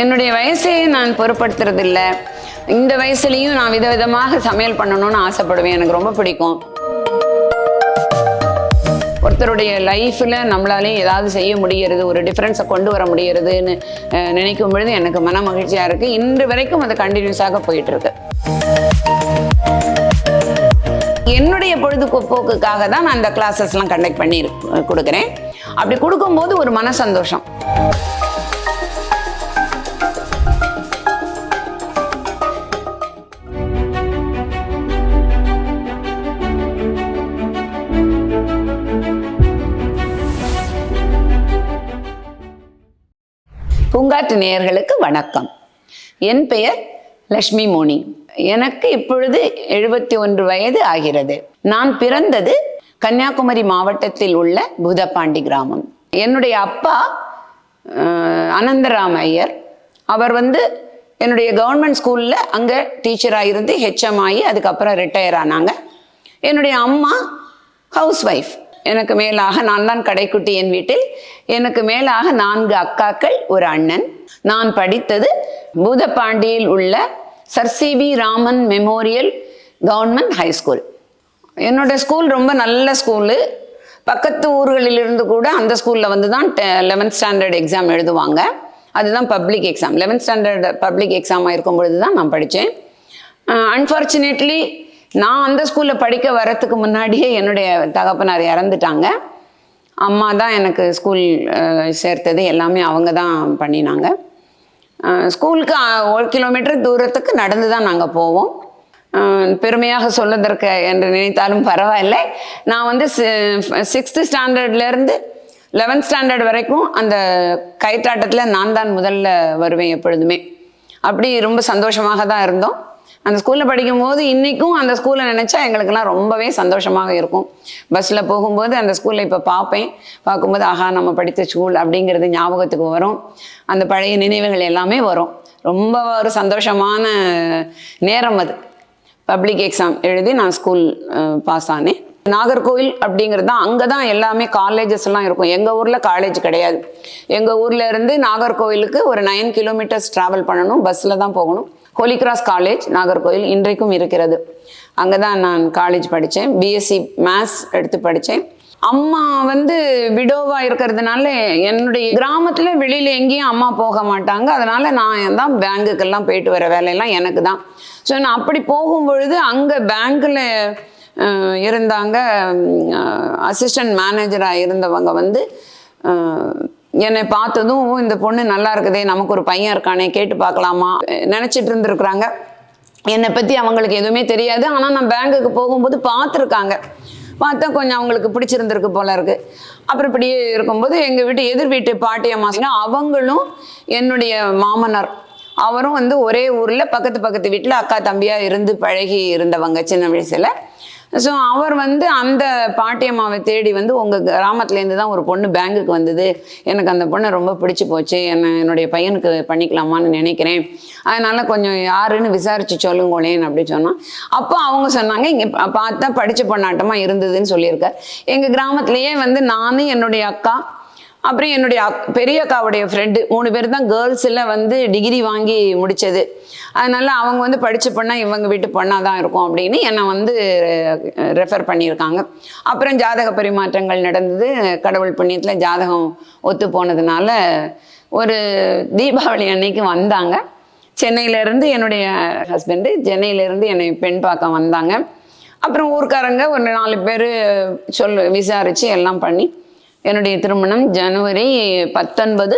என்னுடைய வயசையே நான் பொருட்படுத்துறதில்ல. இந்த வயசுலேயும் நான் விதவிதமாக சமையல் பண்ணணும்னு ஆசைப்படுவேன். எனக்கு ரொம்ப பிடிக்கும். ஒருத்தருடைய லைஃப்பில் நம்மளாலே ஏதாவது செய்ய முடிகிறது ஒரு டிஃப்ரென்ஸை கொண்டு வர முடிகிறதுன்னு நினைக்கும் பொழுது எனக்கு மன மகிழ்ச்சியாக இருக்குது இன்று வரைக்கும் அது கண்டினியூஸாக போயிட்டுருக்கு. என்னுடைய பொழுதுபோக்குக்காக தான் நான் இந்த கிளாஸஸ்லாம் கண்டக்ட் பண்ணி கொடுக்குறேன். அப்படி கொடுக்கும்போது ஒரு மன சந்தோஷம் பூங்காற்று நேயர்களுக்கு வணக்கம். என் பெயர் லக்ஷ்மி மோனி. எனக்கு இப்பொழுது எழுபத்தி ஒன்று வயது ஆகிறது. நான் பிறந்தது கன்னியாகுமரி மாவட்டத்தில் உள்ள பூதப்பாண்டி கிராமம். என்னுடைய அப்பா அனந்தராம் ஐயர். அவர் வந்து என்னுடைய கவர்மெண்ட் ஸ்கூலில் அங்கே டீச்சராக இருந்து ஹெச்எம் ஆகி அதுக்கப்புறம் ரிட்டையர் ஆனாங்க. என்னுடைய அம்மா ஹவுஸ் ஒய்ஃப் எனக்கு மேலாக நான் தான் கடைக்குட்டி என் வீட்டில். எனக்கு மேலாக நான்கு அக்காக்கள் ஒரு அண்ணன். நான் படித்தது பூதப்பாண்டியில் உள்ள sir C V Raman memorial government high school. என்னோட ஸ்கூல் ரொம்ப நல்ல ஸ்கூலு. பக்கத்து ஊர்களிலிருந்து கூட அந்த ஸ்கூலில் வந்து தான் லெவன்த் ஸ்டாண்டர்ட் எக்ஸாம் எழுதுவாங்க. அதுதான் public exam eleventh standard public எக்ஸாமாக இருக்கும் பொழுது தான் நான் படித்தேன். அன்ஃபார்ச்சுனேட்லி நான் அந்த ஸ்கூலில் படிக்க வரத்துக்கு முன்னாடியே என்னுடைய தகப்பனார் இறந்துட்டாங்க. அம்மா தான் எனக்கு ஸ்கூல் சேர்த்தது. எல்லாமே அவங்க தான் பண்ணினாங்க. ஸ்கூலுக்கு ஒரு கிலோமீட்டர் தூரத்துக்கு நடந்து தான் நாங்கள் போவோம். பெருமையாக சொல்லதற்கு என்று நினைத்தாலும் பரவாயில்லை. நான் வந்து சிக்ஸ்த்து ஸ்டாண்டர்ட்லேருந்து லெவன்த் ஸ்டாண்டர்ட் வரைக்கும் அந்த கயிற்றாட்டத்தில் நான் தான் முதல்ல வருவேன் எப்பொழுதுமே. அப்படி ரொம்ப சந்தோஷமாக தான் இருந்தோம். அந்த ஸ்கூலில் படிக்கும்போது இன்றைக்கும் அந்த ஸ்கூலை நினச்சா எங்களுக்கெல்லாம் ரொம்பவே சந்தோஷமாக இருக்கும். பஸ்ஸில் போகும்போது அந்த ஸ்கூலில் இப்போ பார்ப்பேன். பார்க்கும்போது ஆஹா நம்ம படித்த ஸ்கூல் அப்படிங்கிறது ஞாபகத்துக்கு வரும். அந்த பழைய நினைவுகள் எல்லாமே வரும். ரொம்ப ஒரு சந்தோஷமான நேரம் அது. பப்ளிக் எக்ஸாம் எழுதி நான் ஸ்கூல் பாஸ் ஆனேன். நாகர்கோவில் அப்படிங்கிறது தான் அங்கே தான் எல்லாமே காலேஜஸ் எல்லாம் இருக்கும். எங்கள் ஊரில் காலேஜ் கிடையாது. எங்கள் ஊர்ல இருந்து நாகர்கோவிலுக்கு ஒரு நைன் கிலோமீட்டர்ஸ் ட்ராவல் பண்ணணும். பஸ்ஸில் தான் போகணும். ஹோலி கிராஸ் காலேஜ் நாகர்கோவில் இன்றைக்கும் இருக்கிறது. அங்கே தான் நான் காலேஜ் படித்தேன் பிஎஸ்சி மேத்ஸ் எடுத்து படித்தேன் அம்மா வந்து விடோவா இருக்கிறதுனால என்னுடைய கிராமத்துல வெளியில எங்கேயும் அம்மா போக மாட்டாங்க. அதனால நான் தான் பேங்குக்கெல்லாம் போயிட்டு வர வேலையெல்லாம் எனக்கு தான். ஸோ நான் அப்படி போகும் பொழுது அங்கே பேங்க்கில் இருந்தாங்க அசிஸ்டன்ட் மேனேஜராக இருந்தவங்க வந்து என்னை பார்த்ததும் இந்த பொண்ணு நல்லா இருக்குதே நமக்கு ஒரு பையன் இருக்கானே கேட்டு பார்க்கலாமா? நினச்சிட்டு இருந்திருக்கிறாங்க. என்னை பற்றி அவங்களுக்கு எதுவுமே தெரியாது. ஆனால் நான் பேங்குக்கு போகும்போது பார்த்துருக்காங்க. பார்த்தா கொஞ்சம் அவங்களுக்கு பிடிச்சிருந்திருக்கு போல இருக்கு. அப்புறம் இப்படியே இருக்கும்போது எங்கள் வீட்டு எதிர் வீட்டு பாட்டி அம்மா அவங்களும் என்னுடைய மாமனார். அவரும் வந்து ஒரே ஊரில் பக்கத்து பக்கத்து வீட்டில் அக்கா தம்பியாக இருந்து பழகி இருந்தவங்க. சின்ன வயசில். ஸோ அவர் வந்து அந்த பாட்டியம்மாவை தேடி வந்து உங்கள் கிராமத்துலேருந்து தான் ஒரு பொண்ணு பேங்குக்கு வந்தது. எனக்கு அந்த பொண்ணை ரொம்ப பிடிச்சி போச்சு. என்ன என்னுடைய பையனுக்கு பண்ணிக்கலாமான்னு நினைக்கிறேன். அதனால கொஞ்சம் யாருன்னு விசாரிச்சு சொல்லுங்களேன் அப்படி சொன்னால் அப்போ அவங்க சொன்னாங்க இங்கே பார்த்தா படித்த பொண்ணாட்டமாக இருந்ததுன்னு சொல்லியிருக்கார். எங்கள் கிராமத்துலேயே வந்து நானும் என்னுடைய அக்கா அப்புறம் என்னுடைய அக் பெரிய அக்காவுடைய ஃப்ரெண்டு மூணு பேர் தான் கேர்ள்ஸில் வந்து டிகிரி வாங்கி முடித்தது அதனால அவங்க வந்து படித்து பண்ணால் இவங்க வீட்டு பொண்ணாக தான் இருக்கும் அப்படின்னு என்னை வந்து ரெஃபர் பண்ணியிருக்காங்க. அப்புறம் ஜாதக பரிமாற்றங்கள் நடந்தது. கடவுள் புண்ணியத்தில் ஜாதகம் ஒத்து போனதுனால ஒரு தீபாவளி அன்னைக்கு வந்தாங்க. சென்னையிலேருந்து என்னுடைய ஹஸ்பண்டு சென்னையிலேருந்து என்னை பெண் பார்க்க வந்தாங்க. அப்புறம் ஊர்க்காரங்க ஒரு நாலு பேர் சொல்லு விசாரித்து எல்லாம் பண்ணி என்னுடைய திருமணம் ஜனவரி பத்தொன்பது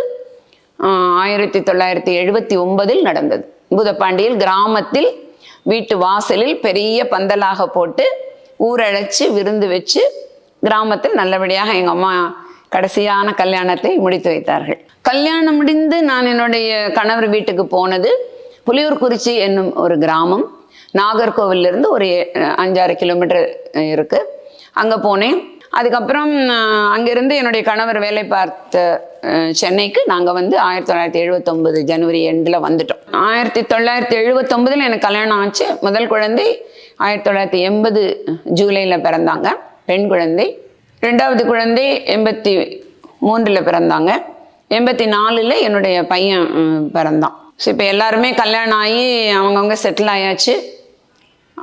ஆயிரத்தி தொள்ளாயிரத்தி எழுபத்தி ஒன்பதில் நடந்தது. பூதப்பாண்டியில் கிராமத்தில் வீட்டு வாசலில் பெரிய பந்தலாக போட்டு ஊரழைச்சி விருந்து வச்சு கிராமத்தில் நல்லபடியாக எங்கள் அம்மா கடைசியான கல்யாணத்தை முடித்து வைத்தார்கள். கல்யாணம் முடிந்து நான் என்னுடைய கணவர் வீட்டுக்கு போனது புலியூர்குறிச்சி என்னும் ஒரு கிராமம். நாகர்கோவிலிருந்து ஒரு அஞ்சாறு கிலோமீட்டர் இருக்குது அங்கே போனேன். அதுக்கப்புறம் அங்கேருந்து அங்கிருந்து என்னுடைய கணவர் வேலை பார்த்த சென்னைக்கு நாங்கள் வந்து ஆயிரத்தி தொள்ளாயிரத்தி எழுபத்தொம்பது ஜனவரி எண்டில் வந்துட்டோம். ஆயிரத்தி தொள்ளாயிரத்தி எழுபத்தொம்பதில் எனக்கு கல்யாணம் ஆச்சு. முதல் குழந்தை ஆயிரத்தி தொள்ளாயிரத்தி எண்பது ஜூலையில் பிறந்தாங்க. பெண் குழந்தை. ரெண்டாவது குழந்தை எண்பத்தி மூன்றில் பிறந்தாங்க. எண்பத்தி நாலில் என்னுடைய பையன் பிறந்தான். ஸோ இப்போ எல்லாருமே கல்யாணம் ஆகி அவங்கவுங்க செட்டில் ஆயாச்சு.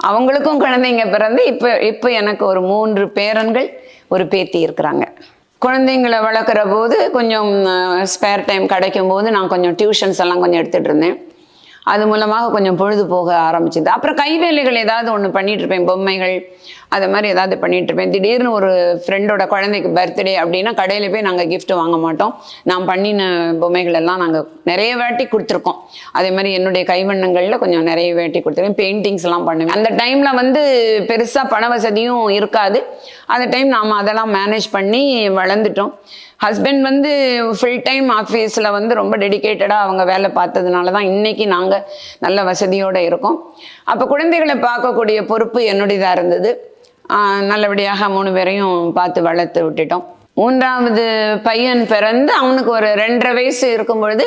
அவங்களுக்கும் குழந்தைங்க பிறந்து இப்போ இப்போ எனக்கு ஒரு மூன்று பேரன்கள். ஒரு பேத்தி இருக்கிறாங்க. குழந்தைங்களை வளர்க்குற போது கொஞ்சம் ஸ்பேர் டைம் கிடைக்கும் போது நான் கொஞ்சம் டியூஷன்ஸ் எல்லாம் கொஞ்சம் எடுத்துகிட்டு இருந்தேன். அது மூலமாக கொஞ்சம் பொழுது போக ஆரம்பிச்சது. அப்புறம் கைவேலைகள் ஏதாவது ஒன்று பண்ணிட்டு இருப்பேன் பொம்மைகள் அது மாதிரி ஏதாவது பண்ணிட்டு இருப்பேன் திடீர்னு ஒரு ஃப்ரெண்டோட குழந்தைக்கு பர்த்டே அப்படின்னா கடையில் போய் நாங்கள் கிஃப்ட் வாங்க மாட்டோம். நான் பண்ணின பொம்மைகள் எல்லாம் நாங்கள் நிறைய வாட்டி கொடுத்துருக்கோம். அதே மாதிரி என்னுடைய கைவண்ணங்களில் கொஞ்சம் நிறைய வாட்டி கொடுத்துருவேன் பெயிண்டிங்ஸ் எல்லாம் பண்ணுவேன். அந்த டைமில் வந்து பெருசாக பண வசதியும் இருக்காது. அந்த டைம் நாம் அதெல்லாம் மேனேஜ் பண்ணி வளர்ந்துட்டோம். ஹஸ்பண்ட் வந்து ஃபுல் டைம் ஆஃபீஸில் வந்து ரொம்ப டெடிகேட்டடாக அவங்க வேலை பார்த்ததுனால தான் இன்றைக்கி நாங்கள் நல்ல வசதியோடு இருக்கோம். அப்போ குழந்தைகளை பார்க்கக்கூடிய பொறுப்பு என்னுடையதாக இருந்தது. நல்லபடியாக மூணு பேரையும் பார்த்து வளர்த்து விட்டுட்டோம். மூன்றாவது பையன் பிறந்து அவனுக்கு ஒரு ரெண்டரை வயசு இருக்கும் பொழுது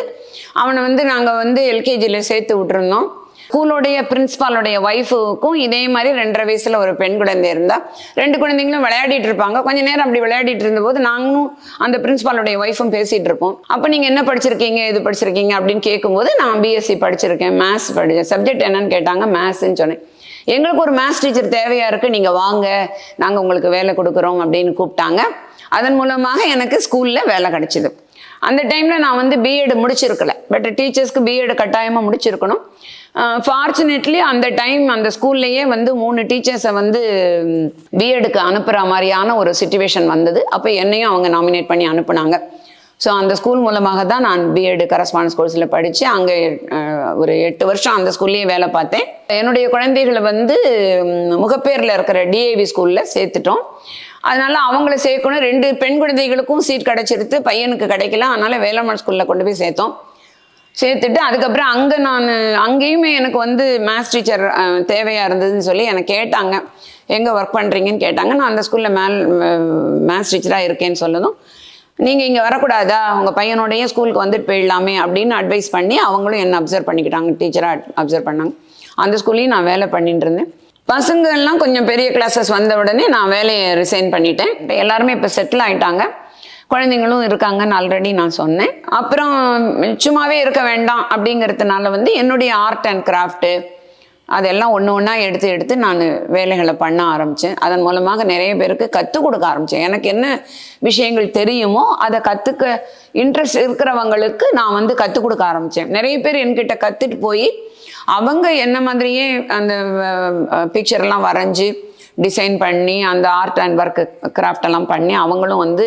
அவனை வந்து நாங்கள் வந்து எல்கேஜியில் சேர்த்து விட்டுருந்தோம். ஸ்கூலோடைய பிரின்ஸ்பாலோடைய ஒய்ஃபுக்கும் இதே மாதிரி ரெண்டரை வயசுல ஒரு பெண் குழந்தை இருந்தா ரெண்டு குழந்தைங்களும் விளையாடிட்டு இருப்பாங்க. கொஞ்ச நேரம் அப்படி விளையாடிட்டு இருந்தபோது நாங்களும் அந்த பிரின்ஸ்பாலோடைய ஒய்ஃபும் பேசிட்டு இருப்போம். அப்போ நீங்க என்ன படிச்சிருக்கீங்க இது படிச்சிருக்கீங்க அப்படின்னு கேட்கும்போது நான் பிஎஸ்சி படிச்சிருக்கேன். மேத்ஸ் படிச்சேன் சப்ஜெக்ட் என்னன்னு கேட்டாங்க. மேத்ஸ்ன்னு சொன்னேன். எங்களுக்கு ஒரு மேத்ஸ் டீச்சர் தேவையா இருக்கு நீங்க வாங்க. நாங்க உங்களுக்கு வேலை கொடுக்குறோம் அப்படின்னு கூப்பிட்டாங்க. அதன் மூலமாக எனக்கு ஸ்கூல்ல வேலை கிடைச்சிது. அந்த டைமில் நான் வந்து பிஎட் முடிச்சிருக்கல. பட் டீச்சர்ஸ்க்கு பிஎட் கட்டாயமாக முடிச்சிருக்கணும். ஃபார்ச்சுனேட்லி அந்த டைம் அந்த ஸ்கூல்லையே வந்து மூணு டீச்சர்ஸை வந்து பிஎடுக்கு அனுப்புகிற மாதிரியான ஒரு சுச்சுவேஷன் வந்தது. அப்போ என்னையும் அவங்க நாமினேட் பண்ணி அனுப்புனாங்க. ஸோ அந்த ஸ்கூல் மூலமாக தான் நான் பிஎட் கரஸ்பாண்டன்ஸ் கோர்ஸில் படித்து அங்கே ஒரு எட்டு வருஷம் அந்த ஸ்கூல்லேயே வேலை பார்த்தேன். என்னுடைய குழந்தைகளை வந்து முகப்பேரில் இருக்கிற டிஏவி ஸ்கூலில் சேர்த்துட்டோம். அதனால அவங்கள சேர்க்கணும். ரெண்டு பெண் குழந்தைகளுக்கும் சீட் கிடைச்சிருத்து பையனுக்கு கிடைக்கல. அதனால வேளாண்மன் ஸ்கூலில் கொண்டு போய் சேர்த்தோம். சேர்த்துட்டு அதுக்கப்புறம் அங்கே நான் அங்கேயுமே எனக்கு வந்து மேத்ஸ் டீச்சர் தேவையாக இருந்ததுன்னு சொல்லி எனக்கு கேட்டாங்க. எங்கே ஒர்க் பண்ணுறீங்கன்னு கேட்டாங்க. நான் அந்த ஸ்கூலில் மேல் மேத்ஸ் டீச்சராக இருக்கேன்னு சொல்லதும் நீங்கள் இங்கே வரக்கூடாதா? உங்கள் பையனோடய ஸ்கூலுக்கு வந்துட்டு போயிடலாமே அப்படின்னு அட்வைஸ் பண்ணி அவங்களும் என்ன அப்சர்வ் பண்ணிக்கிட்டாங்க. டீச்சராக அப்சர்வ் பண்ணாங்க. அந்த ஸ்கூல்லையும் நான் வேலை பண்ணிட்டு இருந்தேன். பசங்கள்லாம் கொஞ்சம் பெரிய கிளாஸஸ் வந்த உடனே நான் வேலையை ரிசைன் பண்ணிட்டேன். எல்லாருமே இப்போ செட்டில் ஆகிட்டாங்க குழந்தைங்களும் இருக்காங்கன்னு ஆல்ரெடி நான் சொன்னேன். அப்புறம் சும்மாவே இருக்க வேண்டாம் அப்படிங்கிறதுனால வந்து என்னுடைய ஆர்ட் அண்ட் கிராஃப்ட்டு அதெல்லாம் ஒன்று ஒன்றா எடுத்து எடுத்து நான் வேலைகளை பண்ண ஆரம்பித்தேன் அதன் மூலமாக நிறைய பேருக்கு கற்றுக் கொடுக்க ஆரம்பித்தேன் எனக்கு என்ன விஷயங்கள் தெரியுமோ அதை கற்றுக்க இன்ட்ரெஸ்ட் இருக்கிறவங்களுக்கு நான் வந்து கற்றுக் கொடுக்க ஆரம்பித்தேன் நிறைய பேர் என்கிட்ட கற்றுட்டு போய் அவங்க என்ன மாதிரியே அந்த பிக்சர் வரைஞ்சி டிசைன் பண்ணி அந்த ஆர்ட் அண்ட் ஒர்க் கிராஃப்ட் எல்லாம் பண்ணி அவங்களும் வந்து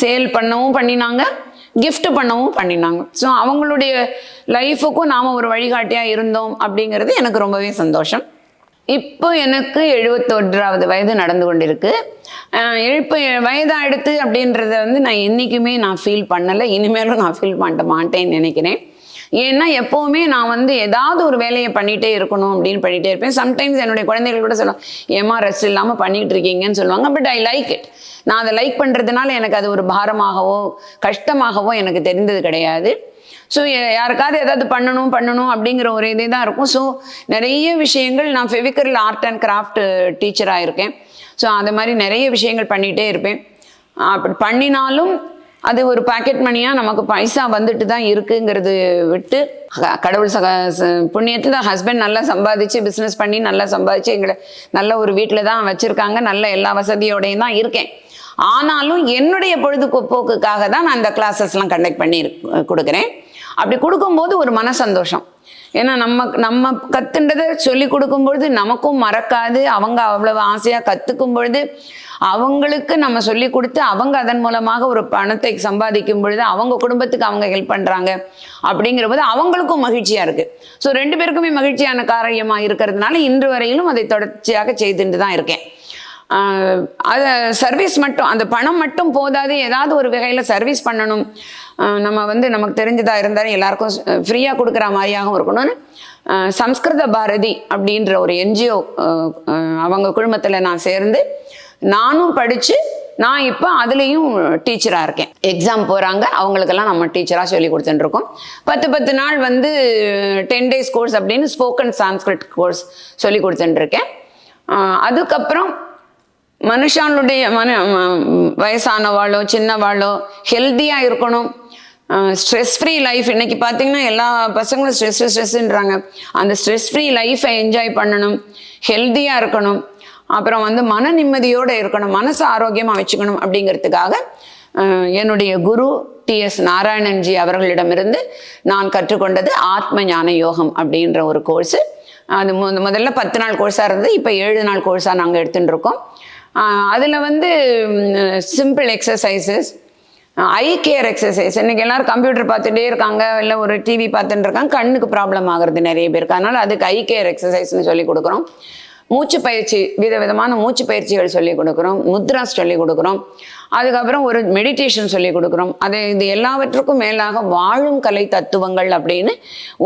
சேல் பண்ணவும் பண்ணினாங்க கிஃப்ட் பண்ணவும் பண்ணினாங்க. ஸோ அவங்களுடைய லைஃபுக்கும் நாம் ஒரு வழிகாட்டியாக இருந்தோம் அப்படிங்கிறது எனக்கு ரொம்பவே சந்தோஷம். இப்போ எனக்கு எழுபத்தொன்றாவது வயது நடந்து கொண்டிருக்கு. அஹ் இப்போ வயதாயிடுத்து அப்படின்றத வந்து நான் என்றைக்குமே நான் ஃபீல் பண்ணலை. இனிமேலும் நான் ஃபீல் பண்ண மாட்டேன்னு நினைக்கிறேன். ஏன்னா எப்போவுமே நான் வந்து ஏதாவது ஒரு வேலையை பண்ணிகிட்டே இருக்கணும் அப்படின்னு பண்ணிகிட்டே இருப்பேன். சம்டைம்ஸ் என்னுடைய குழந்தைகள் கூட சொல்லுவாங்க ஏமா ரெஸ்ட் இல்லாமல் பண்ணிகிட்டு இருக்கீங்கன்னு சொல்லுவாங்க பட் ஐ லைக் இட் நான் அதை லைக் பண்ணுறதுனால எனக்கு அது ஒரு பாரமாகவோ கஷ்டமாகவோ எனக்கு தெரிந்தது கிடையாது. ஸோ யாருக்காவது ஏதாவது பண்ணணும் பண்ணணும் அப்படிங்கிற ஒரு இதே தான் இருக்கும். ஸோ நிறைய விஷயங்கள் நான் ஃபெவிக்கரில் ஆர்ட் அண்ட் கிராஃப்ட் டீச்சராக இருக்கேன். ஸோ அது மாதிரி நிறைய விஷயங்கள் பண்ணிகிட்டே இருப்பேன். அப்படி பண்ணினாலும் அது ஒரு பாக்கெட் மணியாக நமக்கு பைசா வந்துட்டு தான் இருக்குங்கிறது விட்டு கடவுள் சக ச- புண்ணியத்தில் ஹஸ்பண்ட் நல்லா சம்பாதிச்சு பிஸ்னஸ் பண்ணி நல்லா சம்பாதிச்சு எங்களை நல்ல ஒரு வீட்டில் தான் வச்சுருக்காங்க நல்ல எல்லா வசதியோடையும் தான் இருக்கேன். ஆனாலும் என்னுடைய பொழுதுபோக்குக்காக தான் நான் அந்த கிளாஸஸ்லாம் கண்டக்ட் பண்ணி கொடுக்குறேன். அப்படி கொடுக்கும்போது ஒரு மன சந்தோஷம் ஏன்னா நம்ம நம்ம கத்துன்றதை சொல்லி கொடுக்கும்பொழுது நமக்கும் மறக்காது. அவங்க அவ்வளவு ஆசையாக கற்றுக்கும் பொழுது அவங்களுக்கு நம்ம சொல்லி கொடுத்து அவங்க அதன் மூலமாக ஒரு பணத்தை சம்பாதிக்கும் பொழுது அவங்க குடும்பத்துக்கு அவங்க ஹெல்ப் பண்ணுறாங்க அப்படிங்கிற போது அவங்களுக்கும் மகிழ்ச்சியாக இருக்குது ஸோ ரெண்டு பேருக்குமே மகிழ்ச்சியான காரியமாக இருக்கிறதுனால இன்று வரையிலும் அதை தொடர்ச்சியாக செய்துட்டு தான் இருக்கேன். அதை சர்வீஸ் மட்டும் அந்த பணம் மட்டும் போதாது. ஏதாவது ஒரு வகையில் சர்வீஸ் பண்ணணும். நம்ம வந்து நமக்கு தெரிஞ்சதா இருந்தாலும் எல்லாருக்கும் ஃப்ரீயாக கொடுக்குற மாதிரியாகவும் இருக்கணும்னு சம்ஸ்கிருத பாரதி அப்படின்ற ஒரு என்ஜிஓ அவங்க குழுமத்தில் நான் சேர்ந்து நானும் படித்து நான் இப்போ அதுலேயும் டீச்சராக இருக்கேன். எக்ஸாம் போகிறாங்க அவங்களுக்கெல்லாம் நம்ம டீச்சராக சொல்லி கொடுத்துட்டுருக்கோம் பத்து பத்து நாள் வந்து டென் டேஸ் கோர்ஸ் அப்படின்னு ஸ்போக்கன் சான்ஸ்கிரிட் கோர்ஸ் சொல்லி கொடுத்துட்டுருக்கேன் அதுக்கப்புறம் மனுஷனுடைய மன வயசானவாளோ சின்னவாளோ ஹெல்த்தியாக இருக்கணும். ஸ்ட்ரெஸ் ஃப்ரீ லைஃப் இன்னைக்கு பார்த்தீங்கன்னா எல்லா பசங்களும் ஸ்ட்ரெஸ் ஸ்ட்ரெஸ்ன்றாங்க அந்த ஸ்ட்ரெஸ் ஃப்ரீ லைஃப்பை என்ஜாய் பண்ணணும். ஹெல்த்தியாக இருக்கணும். அப்புறம் வந்து மன நிம்மதியோடு இருக்கணும். மனசு ஆரோக்கியமாக வச்சுக்கணும் அப்படிங்கிறதுக்காக என்னுடைய குரு டிஎஸ் நாராயணன்ஜி அவர்களிடமிருந்து நான் கற்றுக்கொண்டது ஆத்ம ஞான யோகம் அப்படின்ற ஒரு கோர்ஸு அது மு முதல்ல பத்து நாள் கோர்ஸாக இருந்தது. இப்போ ஏழு நாள் கோர்ஸாக நாங்கள் எடுத்துகிட்டு இருக்கோம் அதில் வந்து simple exercises eye care exercise. இன்னைக்கு எல்லாரும் கம்ப்யூட்டர் பார்த்துட்டே இருக்காங்க இல்லை ஒரு டிவி பார்த்துட்டு இருக்காங்க கண்ணுக்கு ப்ராப்ளம் ஆகுறது நிறைய பேருக்கு. அதனால அதுக்கு ஐ கேர் எக்ஸசைஸ்னு சொல்லி கொடுக்குறோம். மூச்சு பயிற்சி விதவிதமான மூச்சு பயிற்சிகள் சொல்லி கொடுக்குறோம். முத்ராஸ் சொல்லி கொடுக்குறோம். அதுக்கப்புறம் ஒரு மெடிடேஷன் சொல்லி கொடுக்குறோம். அது இது எல்லாவற்றுக்கும் மேலாக வாழும் கலை தத்துவங்கள் அப்படின்னு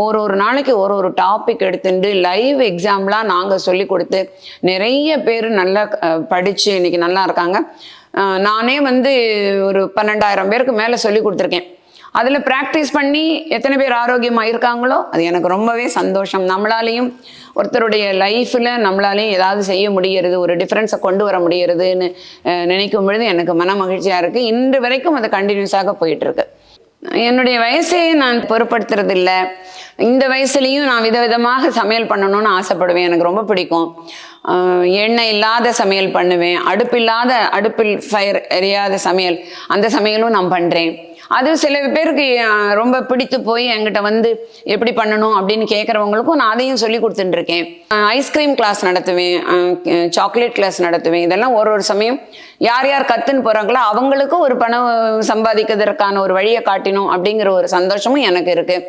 ஒரு ஒரு நாளைக்கு ஒரு ஒரு டாபிக் எடுத்துட்டு லைவ் எக்ஸாம்லாம் நாங்கள் சொல்லி கொடுத்து நிறைய பேர் நல்லா படித்து இன்னைக்கு நல்லா இருக்காங்க. நானே வந்து ஒரு பன்னெண்டாயிரம் பேருக்கு மேலே சொல்லி கொடுத்துருக்கேன். அதில் ப்ராக்டிஸ் பண்ணி எத்தனை பேர் ஆரோக்கியமாக இருக்காங்களோ அது எனக்கு ரொம்பவே சந்தோஷம். நம்மளாலையும் ஒருத்தருடைய லைஃப்பில் நம்மளாலையும் ஏதாவது செய்ய முடிகிறது ஒரு டிஃப்ரென்ஸை கொண்டு வர முடிகிறதுன்னு நினைக்கும் பொழுது எனக்கு மன மகிழ்ச்சியாக இருக்குது இன்று வரைக்கும் அது கண்டினியூஸாக போயிட்டுருக்கு என்னுடைய வயசையே நான் பொருட்படுத்துறது இல்லை இந்த வயசுலேயும் நான் விதவிதமாக சமையல் பண்ணணும்னு ஆசைப்படுவேன். எனக்கு ரொம்ப பிடிக்கும். எண்ணெய் இல்லாத சமையல் பண்ணுவேன். அடுப்பில்லாத அடுப்பில் ஃபயர் எரியாத சமையல். அந்த சமையலும் நான் பண்ணுறேன் அது சில பேருக்கு ரொம்ப பிடித்து போய் என்கிட்ட வந்து எப்படி பண்ணணும் அப்படின்னு கேட்குறவங்களுக்கும் நான் அதையும் சொல்லி கொடுத்துட்டு இருக்கேன் ஐஸ்கிரீம் கிளாஸ் நடத்துவேன் சாக்லேட் கிளாஸ் நடத்துவேன். இதெல்லாம் ஒரு ஒரு சமயம் யார் யார் கற்றுன்னு போகிறாங்களோ அவங்களுக்கும் ஒரு பணம் சம்பாதிக்கிறதுக்கான ஒரு வழியை காட்டினோம் அப்படிங்கிற ஒரு சந்தோஷமும் எனக்கு இருக்குது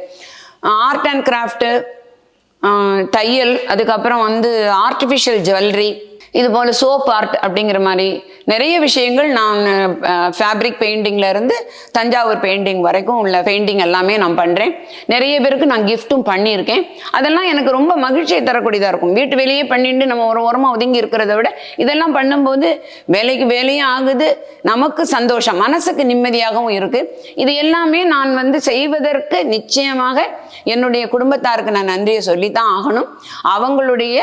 ஆர்ட் அண்ட் கிராஃப்ட்டு தையல் அதுக்கப்புறம் வந்து ஆர்டிஃபிஷியல் ஜுவல்லரி இது போல் சோப் ஆர்ட் அப்படிங்கிற மாதிரி நிறைய விஷயங்கள் நான் ஃபேப்ரிக் பெயிண்டிங்ல இருந்து தஞ்சாவூர் பெயிண்டிங் வரைக்கும் உள்ள பெயிண்டிங் எல்லாமே நான் பண்ணுறேன் நிறைய பேருக்கு நான் கிஃப்ட்டும் பண்ணியிருக்கேன். அதெல்லாம் எனக்கு ரொம்ப மகிழ்ச்சியை தரக்கூடியதாக இருக்கும். வீட்டு வெளியே பண்ணிட்டு நம்ம ஒரு ஓரமாக ஒதுங்கி இருக்கிறத விட இதெல்லாம் பண்ணும்போது வேலைக்கு வேலையும் ஆகுது. நமக்கு சந்தோஷம் மனசுக்கு நிம்மதியாகவும் இருக்குது இது எல்லாமே நான் வந்து செய்வதற்கு நிச்சயமாக என்னுடைய குடும்பத்தாருக்கு நான் நன்றியை சொல்லித்தான் ஆகணும். அவங்களுடைய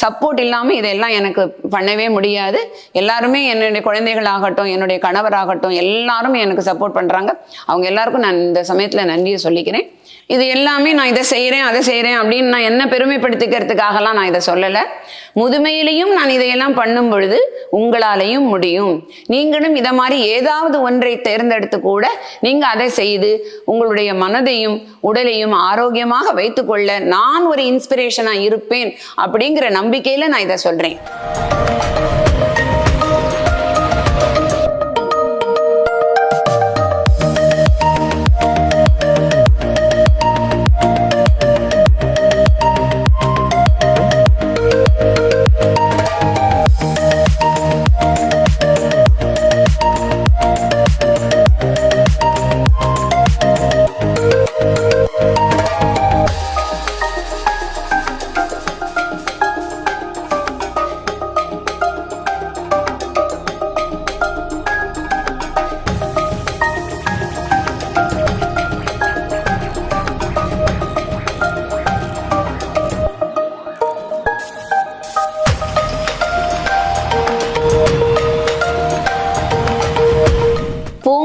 சப்போர்ட் இல்லாமல் இதெல்லாம் எனக்கு பண்ணவே முடியாது. எல்லாருமே என்னுடைய குழந்தைகளாகட்டும் என்னுடைய கணவராகட்டும் எல்லாரும் எனக்கு சப்போர்ட் பண்ணுறாங்க அவங்க எல்லாருக்கும் நான் இந்த சமயத்தில் நன்றியை சொல்லிக்கிறேன். இது எல்லாமே நான் இதை செய்கிறேன் அதை செய்கிறேன் அப்படின்னு நான் என்ன பெருமைப்படுத்திக்கிறதுக்காகலாம் நான் இதை சொல்லலை. முதுமையிலையும் நான் இதையெல்லாம் பண்ணும் பொழுது உங்களாலையும் முடியும். நீங்களும் இதை மாதிரி ஏதாவது ஒன்றை தேர்ந்தெடுத்து கூட நீங்கள் அதை செய்து உங்களுடைய மனதையும் உடலையும் ஆரோக்கியமாக வைத்துக்கொள்ள நான் ஒரு இன்ஸ்பிரேஷனாக இருப்பேன் அப்படிங்கிற நம்பிக்கையில் நான் இதை சொல்கிறேன்